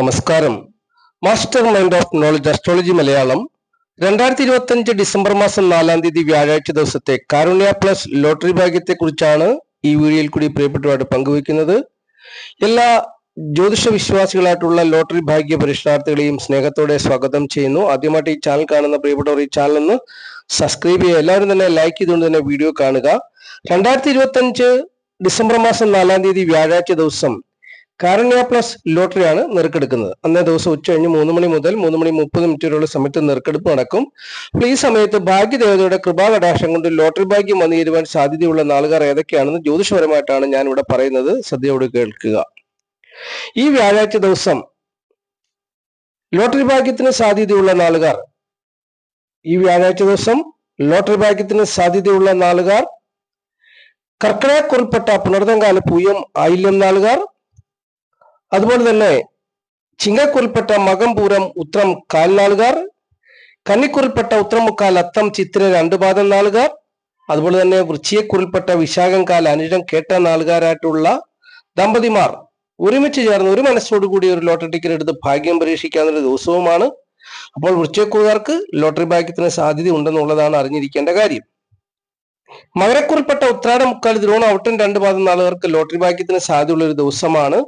നമസ്കാരം. Master mind of knowledge astrology Malayalam. രണ്ടായിരത്തി ഇരുപത്തി അഞ്ച് ഡിസംബർ മാസം നാലാം തീയതി വ്യാഴാഴ്ച ദിവസത്തെ കാരുണ്യ പ്ലസ് ലോട്ടറി ഭാഗ്യത്തെ കുറിച്ചാണ് ഈ വീഡിയോയിൽ കൂടി പ്രിയപ്പെട്ടവരായിട്ട് പങ്കുവയ്ക്കുന്നത്. എല്ലാ ജ്യോതിഷ വിശ്വാസികളായിട്ടുള്ള ലോട്ടറി ഭാഗ്യ പരിഷ്ഠാർത്ഥികളെയും സ്നേഹത്തോടെ സ്വാഗതം ചെയ്യുന്നു. ആദ്യമായിട്ട് ഈ ചാനൽ കാണുന്ന പ്രിയപ്പെട്ടവർ ഈ ചാനൽ ഒന്ന് സബ്സ്ക്രൈബ് ചെയ്യുക. എല്ലാവരും തന്നെ ലൈക്ക് ചെയ്തുകൊണ്ട് തന്നെ വീഡിയോ കാണുക. രണ്ടായിരത്തി ഡിസംബർ മാസം നാലാം തീയതി വ്യാഴാഴ്ച ദിവസം കാരുണ്യ പ്ലസ് ലോട്ടറിയാണ് നെറുക്കെടുക്കുന്നത്. അന്നേ ദിവസം ഉച്ച കഴിഞ്ഞ് മൂന്ന് മണി മുതൽ മൂന്ന് മണി മുപ്പത് മിനിറ്റ് വരെയുള്ള സമയത്ത് നെറുക്കെടുപ്പ് നടക്കും. അപ്പോൾ ഈ സമയത്ത് ഭാഗ്യദേവതയുടെ കൃപാകടാക്ഷം കൊണ്ട് ലോട്ടറി ഭാഗ്യം വന്നു ചേരുവാൻ സാധ്യതയുള്ള നാളുകാർ ഏതൊക്കെയാണെന്ന് ജ്യോതിഷപരമായിട്ടാണ് ഞാൻ ഇവിടെ പറയുന്നത്. ശ്രദ്ധയോട് കേൾക്കുക. ഈ വ്യാഴാഴ്ച ദിവസം ലോട്ടറി ഭാഗ്യത്തിന് സാധ്യതയുള്ള നാളുകാർ. ഈ വ്യാഴാഴ്ച ദിവസം ലോട്ടറി ഭാഗ്യത്തിന് സാധ്യതയുള്ള നാളുകാർ കർക്കിടകക്കുറിൽപ്പെട്ട പുണർതങ്കാല പൂയം ആയില്യം നാളുകാർ അതുപോലെ തന്നെ ചിങ്ങക്കുറിൽപ്പെട്ട മകംപൂരം ഉത്രം കാൽ നാളുകാർ കന്നിക്കുറിൽപ്പെട്ട ഉത്രം മുക്കാൽ അത്തം ചിത്ര രണ്ടു പാദം നാളുകാർ അതുപോലെ തന്നെ വൃശ്ചിയക്കുറിൽപ്പെട്ട വിശാഖം കാൽ അനിഴം കേട്ട നാളുകാരായിട്ടുള്ള ദമ്പതിമാർ ഒരുമിച്ച് ചേർന്ന് ഒരു മനസ്സോടുകൂടി ഒരു ലോട്ടറി ടിക്കറ്റ് എടുത്ത് ഭാഗ്യം പരീക്ഷിക്കാവുന്ന ദിവസവുമാണ്. അപ്പോൾ വൃശ്ചിയക്കുറുകാർക്ക് ലോട്ടറി ഭാഗ്യത്തിന് സാധ്യത ഉണ്ടെന്നുള്ളതാണ് അറിഞ്ഞിരിക്കേണ്ട കാര്യം. മകരക്കുറിൽപ്പെട്ട ഉത്രാട മുക്കാൽ ദ്രോണ ഔട്ടൻ രണ്ട് പാദം നാളുകാർക്ക് ലോട്ടറി ഭാഗ്യത്തിന് സാധ്യതയുള്ള ഒരു ദിവസമാണ്.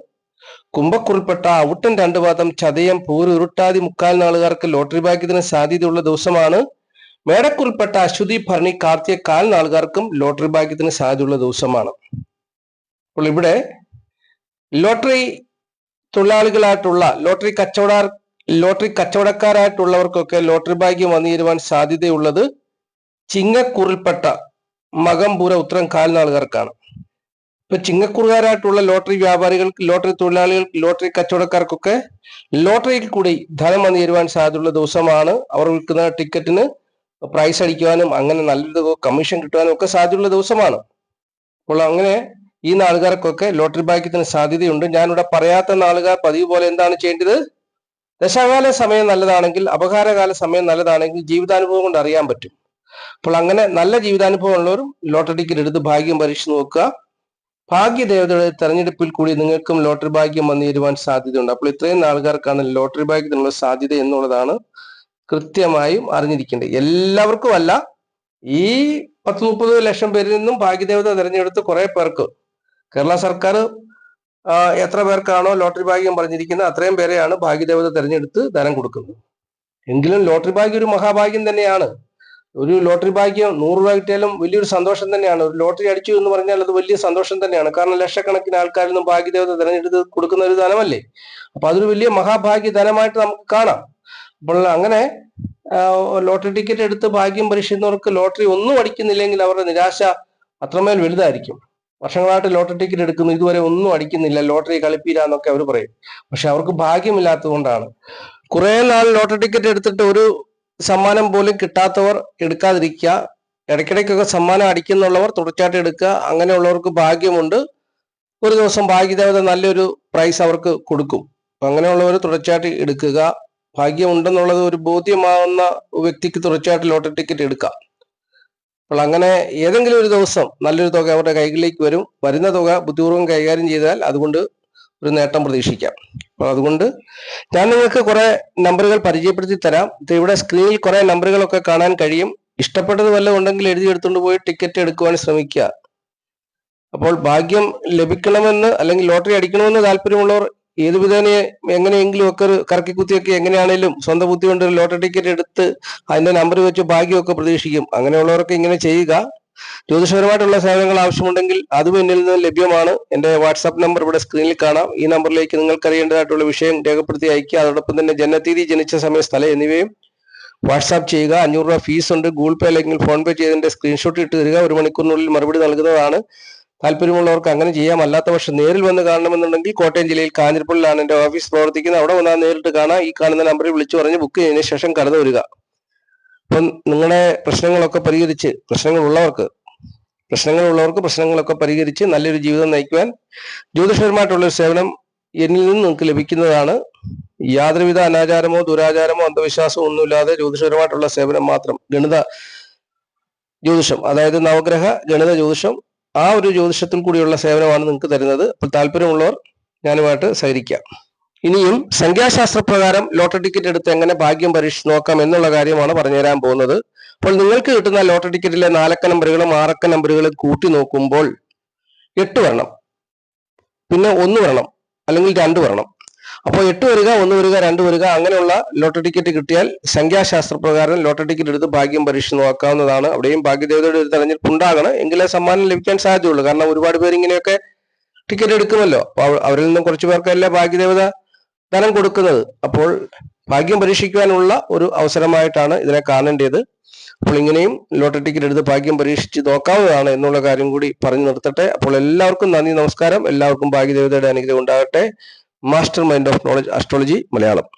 കുംഭക്കുറിൽപ്പെട്ട ഔട്ടൻ രണ്ടു പാദം ചതയം പൂര് ഉരുട്ടാതി മുക്കാൽ നാളുകാർക്ക് ലോട്ടറി ഭാഗ്യത്തിന് സാധ്യതയുള്ള ദിവസമാണ്. മേടക്കുറിൽപ്പെട്ട അശ്വതി ഭരണി കാർത്തിക കാൽ നാളുകാർക്കും ലോട്ടറി ഭാഗ്യത്തിന് സാധ്യതയുള്ള ദിവസമാണ്. അപ്പോൾ ഇവിടെ ലോട്ടറി തൊഴിലാളികളായിട്ടുള്ള ലോട്ടറി കച്ചവട ലോട്ടറി കച്ചവടക്കാരായിട്ടുള്ളവർക്കൊക്കെ ലോട്ടറി ഭാഗ്യം വന്നു ചേരുവാൻ സാധ്യതയുള്ളത് ചിങ്ങക്കുറിൽപ്പെട്ട മകംപൂര ഉത്തരം കാൽ നാളുകാർക്കാണ്. ഇപ്പൊ ചിങ്ങക്കുറുകാരായിട്ടുള്ള ലോട്ടറി വ്യാപാരികൾക്ക് ലോട്ടറി തൊഴിലാളികൾക്ക് ലോട്ടറി കച്ചവടക്കാർക്കൊക്കെ ലോട്ടറിയിൽ കൂടി ധനം വന്നു ചേരുവാൻ സാധ്യതയുള്ള ദിവസമാണ് അവർ വിൽക്കുന്ന ടിക്കറ്റിന് പ്രൈസ് അടിക്കുവാനും അങ്ങനെ നല്ലൊരു കമ്മീഷൻ കിട്ടുവാനും ഒക്കെ സാധ്യതയുള്ള ദിവസമാണ്. അപ്പോൾ അങ്ങനെ ഈ നാളുകാർക്കൊക്കെ ലോട്ടറി ഭാഗ്യത്തിന് സാധ്യതയുണ്ട്. ഞാനിവിടെ പറയാത്ത നാളുകാർ പതിവ് പോലെ എന്താണ് ചെയ്യേണ്ടത്? ദശാകാല സമയം നല്ലതാണെങ്കിൽ അപകാരകാല സമയം നല്ലതാണെങ്കിൽ ജീവിതാനുഭവം കൊണ്ട് അറിയാൻ പറ്റും. അപ്പോൾ അങ്ങനെ നല്ല ജീവിതാനുഭവം ഉള്ളവരും ലോട്ടറി ടിക്കറ്റ് എടുത്ത് ഭാഗ്യം പരീക്ഷിച്ച് നോക്കുക. ഭാഗ്യദേവതയുടെ തെരഞ്ഞെടുപ്പിൽ കൂടി നിങ്ങൾക്കും ലോട്ടറി ഭാഗ്യം വന്നുതരുവാൻ സാധ്യതയുണ്ട്. അപ്പോൾ ഇത്രയും ആൾക്കാർക്കാണ് ലോട്ടറി ഭാഗ്യത്തിനുള്ള സാധ്യത എന്നുള്ളതാണ് കൃത്യമായും അറിഞ്ഞിരിക്കേണ്ടത്. എല്ലാവർക്കും അല്ല ഈ പത്ത് മുപ്പത് ലക്ഷം പേരിൽ നിന്നും ഭാഗ്യദേവത തിരഞ്ഞെടുത്ത് കുറെ പേർക്ക് കേരള സർക്കാർ എത്ര പേർക്കാണോ ലോട്ടറി ഭാഗ്യം പറഞ്ഞിരിക്കുന്നത് അത്രയും പേരെയാണ് ഭാഗ്യദേവത തിരഞ്ഞെടുത്ത് ധനം കൊടുക്കുന്നത്. എങ്കിലും ലോട്ടറി ഭാഗ്യം ഒരു മഹാഭാഗ്യം തന്നെയാണ്. ഒരു ലോട്ടറി ഭാഗ്യം നൂറ് രൂപ കിട്ടിയാലും വലിയൊരു സന്തോഷം തന്നെയാണ്. ഒരു ലോട്ടറി അടിച്ചു എന്ന് പറഞ്ഞാൽ അത് വലിയ സന്തോഷം തന്നെയാണ്. കാരണം ലക്ഷക്കണക്കിന് ആൾക്കാരിൽ നിന്നും ഭാഗ്യദേവത തിരഞ്ഞെടുത്ത് കൊടുക്കുന്ന ഒരു ധനമല്ലേ? അപ്പൊ അതൊരു വലിയ മഹാഭാഗ്യ ധനമായിട്ട് നമുക്ക് കാണാം. അപ്പോൾ അങ്ങനെ ലോട്ടറി ടിക്കറ്റ് എടുത്ത് ഭാഗ്യം പരീക്ഷിക്കുന്നവർക്ക് ലോട്ടറി ഒന്നും അടിക്കുന്നില്ലെങ്കിൽ അവരുടെ നിരാശ അത്രമേൽ വലുതായിരിക്കും. വർഷങ്ങളായിട്ട് ലോട്ടറി ടിക്കറ്റ് എടുക്കുന്നു ഇതുവരെ ഒന്നും അടിക്കുന്നില്ല ലോട്ടറി കളിപ്പീര എന്നൊക്കെ അവർ പറയും. പക്ഷെ അവർക്ക് ഭാഗ്യമില്ലാത്തത് കൊണ്ടാണ് കുറെ നാൾ ലോട്ടറി ടിക്കറ്റ് എടുത്തിട്ട് ഒരു സമ്മാനം പോലും കിട്ടാത്തവർ എടുക്കാതിരിക്കുക. ഇടയ്ക്കിടയ്ക്കൊക്കെ സമ്മാനം അടിക്കുന്നുള്ളവർ തുടർച്ചയായിട്ട് എടുക്കുക. അങ്ങനെയുള്ളവർക്ക് ഭാഗ്യമുണ്ട്. ഒരു ദിവസം ഭാഗ്യദേവത നല്ലൊരു പ്രൈസ് അവർക്ക് കൊടുക്കും. അങ്ങനെയുള്ളവർ തുടർച്ചയായിട്ട് എടുക്കുക. ഭാഗ്യമുണ്ടെന്നുള്ളത് ഒരു ബോധ്യമാവുന്ന വ്യക്തിക്ക് തുടർച്ചയായിട്ട് ലോട്ടറി ടിക്കറ്റ് എടുക്കാം. അപ്പോൾ അങ്ങനെ ഏതെങ്കിലും ഒരു ദിവസം നല്ലൊരു തുക അവരുടെ കൈകളിലേക്ക് വരും. വരുന്ന തുക ബുദ്ധിപൂർവം കൈകാര്യം ചെയ്താൽ അതുകൊണ്ട് ഒരു നേട്ടം പ്രതീക്ഷിക്കാം. അപ്പോൾ അതുകൊണ്ട് ഞാൻ നിങ്ങൾക്ക് കുറെ നമ്പറുകൾ പരിചയപ്പെടുത്തി തരാം. ഇവിടെ സ്ക്രീനിൽ കുറെ നമ്പറുകളൊക്കെ കാണാൻ കഴിയും. ഇഷ്ടപ്പെട്ടത് വല്ലതും ഉണ്ടെങ്കിൽ എഴുതി എടുത്തുകൊണ്ട് പോയി ടിക്കറ്റ് എടുക്കുവാൻ ശ്രമിക്കുക. അപ്പോൾ ഭാഗ്യം ലഭിക്കണമെന്ന് അല്ലെങ്കിൽ ലോട്ടറി അടിക്കണമെന്ന് താല്പര്യമുള്ളവർ ഏത് വിധേനെ എങ്ങനെയെങ്കിലും ഒക്കെ ഒരു കറക്കി കുത്തിയൊക്കെ എങ്ങനെയാണേലും സ്വന്തം ബുദ്ധി കൊണ്ട് ഒരു ലോട്ടറി ടിക്കറ്റ് എടുത്ത് അതിന്റെ നമ്പർ വെച്ച് ഭാഗ്യമൊക്കെ പ്രതീക്ഷിക്കും. അങ്ങനെയുള്ളവരൊക്കെ ഇങ്ങനെ ചെയ്യുക. ജ്യോതിഷപരമായിട്ടുള്ള സേവനങ്ങൾ ആവശ്യമുണ്ടെങ്കിൽ അതും എന്നിൽ നിന്ന് ലഭ്യമാണ്. എന്റെ വാട്സാപ്പ് നമ്പർ ഇവിടെ സ്ക്രീനിൽ കാണാം. ഈ നമ്പറിലേക്ക് നിങ്ങൾക്ക് അറിയേണ്ടതായിട്ടുള്ള വിഷയം രേഖപ്പെടുത്തി അയക്കുക അതോടൊപ്പം തന്നെ ജനനത്തീയതി ജനിച്ച സമയം സ്ഥലം എന്നിവയും വാട്സാപ്പ് ചെയ്യുക. അഞ്ഞൂറ് രൂപ ഫീസ് ഉണ്ട്. ഗൂഗിൾ പേ അല്ലെങ്കിൽ ഫോൺ പേ ചെയ്തതിന്റെ സ്ക്രീൻഷോട്ട് ഇട്ട് തരിക. ഒരു മണിക്കൂറിനുള്ളിൽ മറുപടി നൽകുന്നതാണ്. താല്പര്യമുള്ളവർക്ക് അങ്ങനെ ചെയ്യാം. അല്ലാത്ത പക്ഷം നേരിൽ വന്ന് കാണണമെന്നുണ്ടെങ്കിൽ കോട്ടയം ജില്ലയിൽ കാഞ്ഞിരപ്പള്ളിലാണ് എന്റെ ഓഫീസ് പ്രവർത്തിക്കുന്നത്. അവിടെ വന്നാൽ നേരിട്ട് കാണാം. ഈ കാണുന്ന നമ്പറിൽ വിളിച്ചു പറഞ്ഞ് ബുക്ക് ചെയ്തതിനു ശേഷം കടന്നു വരിക. അപ്പം നിങ്ങളുടെ പ്രശ്നങ്ങളൊക്കെ പരിഹരിച്ച് പ്രശ്നങ്ങളുള്ളവർക്ക് പ്രശ്നങ്ങളുള്ളവർക്ക് പ്രശ്നങ്ങളൊക്കെ പരിഹരിച്ച് നല്ലൊരു ജീവിതം നയിക്കുവാൻ ജ്യോതിഷപരമായിട്ടുള്ള ഒരു സേവനം എന്നിൽ നിന്ന് നിങ്ങൾക്ക് ലഭിക്കുന്നതാണ്. യാതൊരുവിധ അനാചാരമോ ദുരാചാരമോ അന്ധവിശ്വാസമോ ഒന്നുമില്ലാതെ ജ്യോതിഷപരമായിട്ടുള്ള സേവനം മാത്രം ഗണിത ജ്യോതിഷം അതായത് നവഗ്രഹ ഗണിത ജ്യോതിഷം ആ ഒരു ജ്യോതിഷത്തിൽ കൂടിയുള്ള സേവനമാണ് നിങ്ങൾക്ക് തരുന്നത്. അപ്പോൾ താല്പര്യമുള്ളവർ ഞാനുമായിട്ട് സഹകരിക്കാം. ഇനിയും സംഖ്യാശാസ്ത്ര പ്രകാരം ലോട്ടറി ടിക്കറ്റ് എടുത്ത് എങ്ങനെ ഭാഗ്യം പരീക്ഷിച്ച് നോക്കാം എന്നുള്ള കാര്യമാണ് പറഞ്ഞു പറഞ്ഞുതരാൻ പോകുന്നത്. അപ്പോൾ നിങ്ങൾക്ക് കിട്ടുന്ന ലോട്ടറി ടിക്കറ്റിലെ നാലക്ക നമ്പറുകളും ആറക്ക നമ്പറുകളും കൂട്ടി നോക്കുമ്പോൾ എട്ട് വരണം. പിന്നെ ഒന്ന് വരണം അല്ലെങ്കിൽ രണ്ട് വരണം. അപ്പോൾ എട്ട് വരിക ഒന്ന് വരിക രണ്ട് വരിക അങ്ങനെയുള്ള ലോട്ടറി ടിക്കറ്റ് കിട്ടിയാൽ സംഖ്യാശാസ്ത്ര പ്രകാരം ലോട്ടറി ടിക്കറ്റ് എടുത്ത് ഭാഗ്യം പരീക്ഷിച്ച് നോക്കാവുന്നതാണ്. അവിടെയും ഭാഗ്യദേവതയുടെ ഒരു തെരഞ്ഞെടുപ്പ് ഉണ്ടാകണം. എങ്കിലേ സമ്മാനം ലഭിക്കാൻ സാധ്യതയുള്ളൂ. കാരണം ഒരുപാട് പേര് ഇങ്ങനെയൊക്കെ ടിക്കറ്റ് എടുക്കുമല്ലോ. അപ്പോൾ അവരിൽ നിന്നും കുറച്ചു പേർക്കല്ല ഭാഗ്യദേവത ധനം കൊടുക്കുന്നത് അപ്പോൾ ഭാഗ്യം പരീക്ഷിക്കുവാനുള്ള ഒരു അവസരമായിട്ടാണ് ഇതിനെ കാണേണ്ടത്. അപ്പോൾ ഇങ്ങനെയും ലോട്ടറി ടിക്കറ്റ് എടുത്ത് ഭാഗ്യം പരീക്ഷിച്ച് നോക്കാവുന്നതാണ് എന്നുള്ള കാര്യം കൂടി പറഞ്ഞു നിർത്തട്ടെ. അപ്പോൾ എല്ലാവർക്കും നന്ദി നമസ്കാരം. എല്ലാവർക്കും ഭാഗ്യദേവതയുടെ അനുഗ്രഹം ഉണ്ടാകട്ടെ. Master mind of knowledge astrology Malayalam.